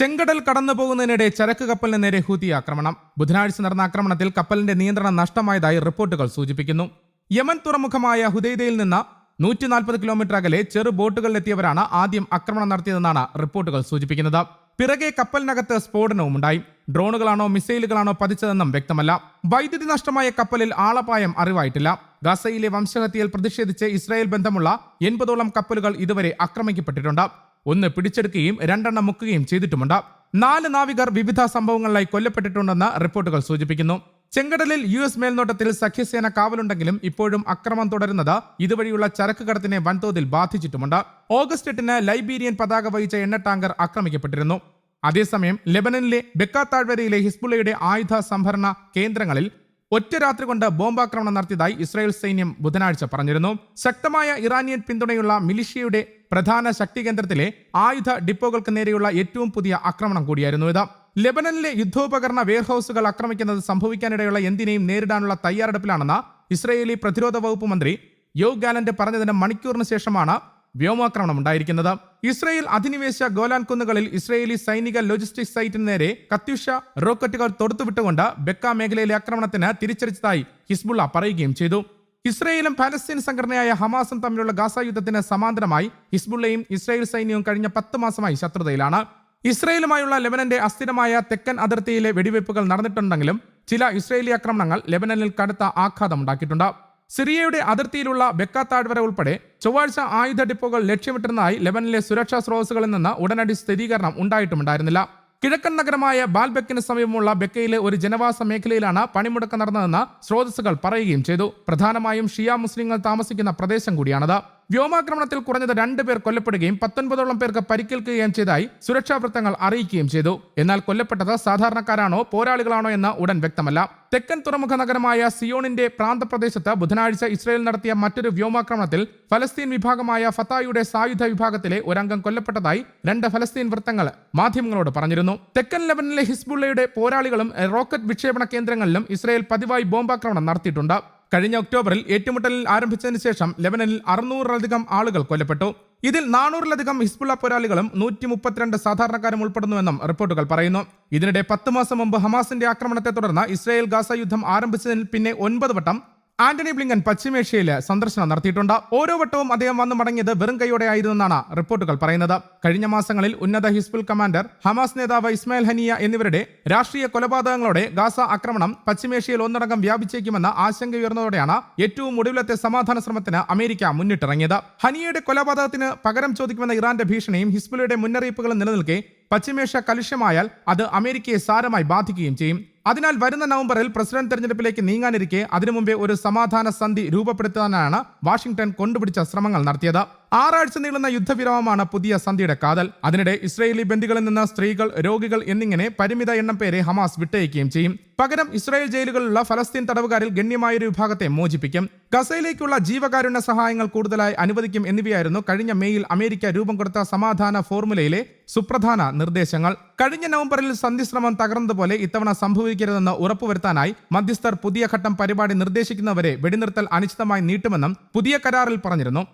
ചെങ്കടൽ കടന്നു പോകുന്നതിനിടെ ചരക്ക് കപ്പലിന് നേരെ ഹൂതി ആക്രമണം. ബുധനാഴ്ച നടന്ന ആക്രമണത്തിൽ കപ്പലിന്റെ നിയന്ത്രണം നഷ്ടമായതായി റിപ്പോർട്ടുകൾ സൂചിപ്പിക്കുന്നു. യമൻ തുറമുഖമായ ഹുദൈദയിൽ നിന്ന് നൂറ്റി നാൽപ്പത് കിലോമീറ്റർ അകലെ ചെറു ബോട്ടുകളിലെത്തിയവരാണ് ആദ്യം ആക്രമണം നടത്തിയതെന്നാണ് റിപ്പോർട്ടുകൾ സൂചിപ്പിക്കുന്നത്. പിറകെ കപ്പലിനകത്ത് സ്ഫോടനവും ഉണ്ടായി ഡ്രോണുകളാണോ മിസൈലുകളാണോ പതിച്ചതെന്നും വ്യക്തമല്ല. വൈദ്യുതി നഷ്ടമായ കപ്പലിൽ ആളപായം അറിവായിട്ടില്ല. ഗസയിലെ വംശഹത്യയിൽ പ്രതിഷേധിച്ച് ഇസ്രായേൽ ബന്ധമുള്ള എൺപതോളം കപ്പലുകൾ ഇതുവരെ ആക്രമിക്കപ്പെട്ടിട്ടുണ്ട്. ഒന്ന് പിടിച്ചെടുക്കുകയും രണ്ടെണ്ണം മുക്കുകയും ചെയ്തിട്ടുമുണ്ട്. നാല് നാവികർ വിവിധ സംഭവങ്ങളിലായി കൊല്ലപ്പെട്ടിട്ടുണ്ടെന്ന് റിപ്പോർട്ടുകൾ സൂചിപ്പിക്കുന്നു. ചെങ്കടലിൽ യു എസ് മേൽനോട്ടത്തിൽ സഖ്യസേന കാവലുണ്ടെങ്കിലും ഇപ്പോഴും അക്രമം തുടരുന്നത് ഇതുവഴിയുള്ള ചരക്ക് കടത്തിനെ വൻതോതിൽ ബാധിച്ചിട്ടുമുണ്ട്. ഓഗസ്റ്റ് എട്ടിന് ലൈബീരിയൻ പതാക വഹിച്ച എണ്ണ ടാങ്കർ ആക്രമിക്കപ്പെട്ടിരുന്നു. അതേസമയം ലെബനനിലെ ബെക്ക താഴ്വരയിലെ ഹിസ്ബുള്ളയുടെ ആയുധ സംഭരണ കേന്ദ്രങ്ങളിൽ ഒറ്റ രാത്രി കൊണ്ട് ബോംബാക്രമണം നടത്തിയതായി ഇസ്രായേൽ സൈന്യം ബുധനാഴ്ച പറഞ്ഞിരുന്നു. ശക്തമായ ഇറാനിയൻ പിന്തുണയുള്ള മിലിഷ്യയുടെ പ്രധാന ശക്തി കേന്ദ്രത്തിലെ ആയുധ ഡിപ്പോകൾക്ക് നേരെയുള്ള ഏറ്റവും പുതിയ ആക്രമണം കൂടിയായിരുന്നു ഇത്. ലെബനനിലെ യുദ്ധോപകരണ വെയർഹൌസുകൾ ആക്രമിക്കുന്നത് സംഭവിക്കാനിടയുള്ള എന്തിനേയും നേരിടാനുള്ള തയ്യാറെടുപ്പിലാണെന്ന് ഇസ്രായേലി പ്രതിരോധ വകുപ്പ് മന്ത്രി യോ ഗാലന്റ് പറഞ്ഞതിന് മണിക്കൂറിന് ശേഷമാണ് വ്യോമാക്രമണം ഉണ്ടായിരിക്കുന്നത്. ഇസ്രയേൽ അധിനിവേശ ഗോലാൻ കുന്നുകളിൽ ഇസ്രയേലി സൈനിക ലോജിസ്റ്റിക് സൈറ്റിന് നേരെ കത്യുഷ റോക്കറ്റുകൾ തൊടുത്തുവിട്ടുകൊണ്ട് ബെക്ക മേഖലയിലെ ആക്രമണത്തിന് തിരിച്ചടിച്ചതായി ഹിസ്ബുള്ള പറയുകയും ചെയ്തു. ഇസ്രയേലും പാലസ്തീൻ സംഘടനയായ ഹമാസും തമ്മിലുള്ള ഗാസ യുദ്ധത്തിന് സമാന്തരമായി ഹിസ്ബുള്ളയും ഇസ്രയേൽ സൈന്യവും കഴിഞ്ഞ പത്ത് മാസമായി ശത്രുതയിലാണ്. ഇസ്രയേലുമായുള്ള ലെബനന്റെ അസ്ഥിരമായ തെക്കൻ അതിർത്തിയിലെ വെടിവയ്പ്പുകൾ നടന്നിട്ടുണ്ടെങ്കിലും ചില ഇസ്രയേലി ആക്രമണങ്ങൾ ലെബനനിൽ കടുത്ത ആഘാതമുണ്ടാക്കിയിട്ടുണ്ട്. സിറിയയുടെ അതിർത്തിയിലുള്ള ബെക്ക താഴ്വര ഉൾപ്പെടെ ചൊവ്വാഴ്ച ആയുധ ഡിപ്പോകൾ ലക്ഷ്യമിട്ടിരുന്നതായി ലെബനിലെ സുരക്ഷാ സ്രോതസ്സുകളിൽ നിന്ന് ഉടനടി സ്ഥിരീകരണം ഉണ്ടായിട്ടുമുണ്ടായിരുന്നില്ല. കിഴക്കൻ നഗരമായ ബാൽബെക്കിന് സമീപമുള്ള ബെക്കയിലെ ഒരു ജനവാസ മേഖലയിലാണ് പണിമുടക്ക് നടന്നതെന്ന് സ്രോതസ്സുകൾ പറയുകയും ചെയ്തു. പ്രധാനമായും ഷിയ മുസ്ലിങ്ങൾ താമസിക്കുന്ന പ്രദേശം കൂടിയാണത്. വ്യോമാക്രമണത്തിൽ കുറഞ്ഞത് രണ്ട് പേർ കൊല്ലപ്പെടുകയും പത്തൊൻപതോളം പേർക്ക് പരിക്കേൽക്കുകയും ചെയ്തതായി സുരക്ഷാ വൃത്തങ്ങൾ അറിയിക്കുകയും ചെയ്തു. എന്നാൽ കൊല്ലപ്പെട്ടത് സാധാരണക്കാരാണോ പോരാളികളാണോ എന്ന് ഉടൻ വ്യക്തമല്ല. തെക്കൻ തുറമുഖ നഗരമായ സിയോണിന്റെ പ്രാന്തപ്രദേശത്ത് ബുധനാഴ്ച ഇസ്രയേൽ നടത്തിയ മറ്റൊരു വ്യോമാക്രമണത്തിൽ ഫലസ്തീൻ വിഭാഗമായ ഫത്തായുടെ സായുധ വിഭാഗത്തിലെ ഒരംഗം കൊല്ലപ്പെട്ടതായി രണ്ട് ഫലസ്തീൻ വൃത്തങ്ങൾ മാധ്യമങ്ങളോട് പറഞ്ഞിരുന്നു. തെക്കൻ ലെബനിലെ ഹിസ്ബുള്ളയുടെ പോരാളികളും റോക്കറ്റ് വിക്ഷേപണ കേന്ദ്രങ്ങളിലും ഇസ്രയേൽ പതിവായി ബോംബാക്രമണം നടത്തിയിട്ടുണ്ട്. കഴിഞ്ഞ ഒക്ടോബറിൽ ഏറ്റുമുട്ടലിൽ ആരംഭിച്ചതിന് ശേഷം ലെബനനിൽ അറുന്നൂറിലധികം ആളുകൾ കൊല്ലപ്പെട്ടു. ഇതിൽ നാനൂറിലധികം ഹിസ്ബുള്ള പോരാളികളും നൂറ്റി മുപ്പത്തിരണ്ട് സാധാരണക്കാരും ഉൾപ്പെടുന്നുവെന്നും റിപ്പോർട്ടുകൾ പറയുന്നു. ഇതിനിടെ പത്ത് മാസം മുമ്പ് ഹമാസിന്റെ ആക്രമണത്തെ തുടർന്ന് ഇസ്രായേൽ ഗാസ യുദ്ധം ആരംഭിച്ചതിൽ പിന്നെ ഒൻപത് വട്ടം ആന്റണി ബ്ലിങ്കൻ പശ്ചിമേഷ്യയിൽ സന്ദർശനം നടത്തിയിട്ടുണ്ട്. ഓരോ വട്ടവും അദ്ദേഹം വന്നു മടങ്ങിയത് വെറും കൈയോടെ ആയിരുന്നെന്നാണ് റിപ്പോർട്ടുകൾ പറയുന്നത്. കഴിഞ്ഞ മാസങ്ങളിൽ ഉന്നത ഹിസ്ബുൾ കമാൻഡർ ഹമാസ് നേതാവ് ഇസ്മായിൽ ഹനിയ എന്നിവരുടെ രാഷ്ട്രീയ കൊലപാതകങ്ങളോടെ ഗാസ ആക്രമണം പശ്ചിമേഷ്യയിൽ ഒന്നടങ്കം വ്യാപിച്ചേക്കുമെന്ന ആശങ്ക ഉയർന്നതോടെയാണ് ഏറ്റവും ഒടുവിലത്തെ സമാധാന ശ്രമത്തിന് അമേരിക്ക മുന്നിട്ടിറങ്ങിയത്. ഹനിയയുടെ കൊലപാതകത്തിന് പകരം ചോദിക്കുമെന്ന ഇറാന്റെ ഭീഷണിയും ഹിസ്ബുലയുടെ മുന്നറിയിപ്പുകളും നിലനിൽക്കെ പശ്ചിമേഷ്യ കലുഷ്യമായാൽ അത് അമേരിക്കയെ സാരമായി ബാധിക്കുകയും ചെയ്യും. അതിനാൽ വരുന്ന നവംബറിൽ പ്രസിഡന്റ് തെരഞ്ഞെടുപ്പിലേക്ക് നീങ്ങാനിരിക്കെ അതിനു മുമ്പേ ഒരു സമാധാന സന്ധി രൂപപ്പെടുത്താനാണ് വാഷിംഗ്ടൺ കൊണ്ടുപിടിച്ച ശ്രമങ്ങൾ നടത്തിയത്. ആറാഴ്ച നീളുന്ന യുദ്ധവിരാമമാണ് പുതിയ സന്ധിയുടെ കാതൽ. അതിനിടെ ഇസ്രയേലി ബന്ദികളിൽ നിന്ന് സ്ത്രീകൾ രോഗികൾ എന്നിങ്ങനെ പരിമിത എണ്ണം പേരെ ഹമാസ് വിട്ടയക്കുകയും ചെയ്യും. പകരം ഇസ്രായേൽ ജയിലുകളിലുള്ള ഫലസ്തീൻ തടവുകാരിൽ ഗണ്യമായൊരു വിഭാഗത്തെ മോചിപ്പിക്കും. ഗസയിലേക്കുള്ള ജീവകാരുണ്യ സഹായങ്ങൾ കൂടുതലായി അനുവദിക്കും എന്നിവയായിരുന്നു കഴിഞ്ഞ മെയ്യിൽ അമേരിക്ക രൂപം കൊടുത്ത സമാധാന ഫോർമുലയിലെ സുപ്രധാന നിർദ്ദേശങ്ങൾ. കഴിഞ്ഞ നവംബറിൽ സന്ധിശ്രമം തകർന്നതുപോലെ ഇത്തവണ സംഭവിക്കരുതെന്ന് ഉറപ്പുവരുത്താനായി മധ്യസ്ഥർ പുതിയ ഘട്ടം പരിപാടി നിർദ്ദേശിക്കുന്നവരെ വെടിനിർത്തൽ അനിശ്ചിതമായി നീട്ടുമെന്നും പുതിയ കരാറിൽ പറഞ്ഞിരുന്നു.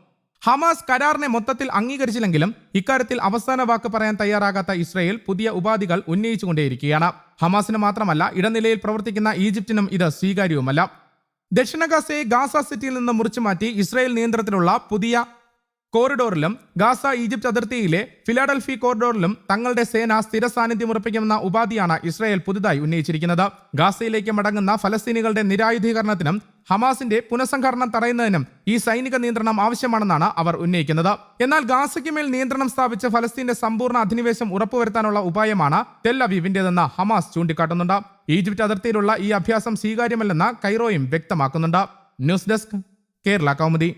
ഹമാസ് കരാറിനെ മൊത്തത്തിൽ അംഗീകരിച്ചില്ലെങ്കിലും ഇക്കാര്യത്തിൽ അവസാന വാക്ക് പറയാൻ തയ്യാറാകാത്ത ഇസ്രയേൽ പുതിയ ഉപാധികൾ ഉന്നയിച്ചുകൊണ്ടേയിരിക്കുകയാണ്. ഹമാസിന് മാത്രമല്ല ഇടനിലയിൽ പ്രവർത്തിക്കുന്ന ഈജിപ്തിനും ഇത് സ്വീകാര്യവുമല്ല. ദക്ഷിണ ഗാസയെ ഗാസ സിറ്റിയിൽ നിന്ന് മുറിച്ചു മാറ്റി ഇസ്രായേൽ നിയന്ത്രണത്തിലുള്ള പുതിയ കോറിഡോറിലും ഗാസ ഈജിപ്ത് അതിർത്തിയിലെ ഫിലാഡൽഫി കോറിഡോറിലും തങ്ങളുടെ സേന സ്ഥിര സാന്നിധ്യം ഉറപ്പിക്കുമെന്ന ഉപാധിയാണ് ഇസ്രായേൽ പുതുതായി ഉന്നയിച്ചിരിക്കുന്നത്. ഗാസയിലേക്ക് മടങ്ങുന്ന ഫലസ്തീനികളുടെ നിരായുധീകരണത്തിനും ഹമാസിന്റെ പുനഃസംഘടനം തടയുന്നതിനും ഈ സൈനിക നിയന്ത്രണം ആവശ്യമാണെന്നാണ് അവർ ഉന്നയിക്കുന്നത്. എന്നാൽ ഗാസയ്ക്ക് മേൽ നിയന്ത്രണം സ്ഥാപിച്ച് ഫലസ്തീന്റെ സമ്പൂർണ അധിനിവേശം ഉറപ്പുവരുത്താനുള്ള ഉപായമാണ് ടെൽ അവീവിന്റേതെന്ന് ഹമാസ് ചൂണ്ടിക്കാട്ടുന്നുണ്ട്. ഈജിപ്ത് അതിർത്തിയിലുള്ള ഈ അഭ്യാസം സ്വീകാര്യമല്ലെന്ന് കൈറോയും വ്യക്തമാക്കുന്നുണ്ട്. News desk Kerala Kaumudi.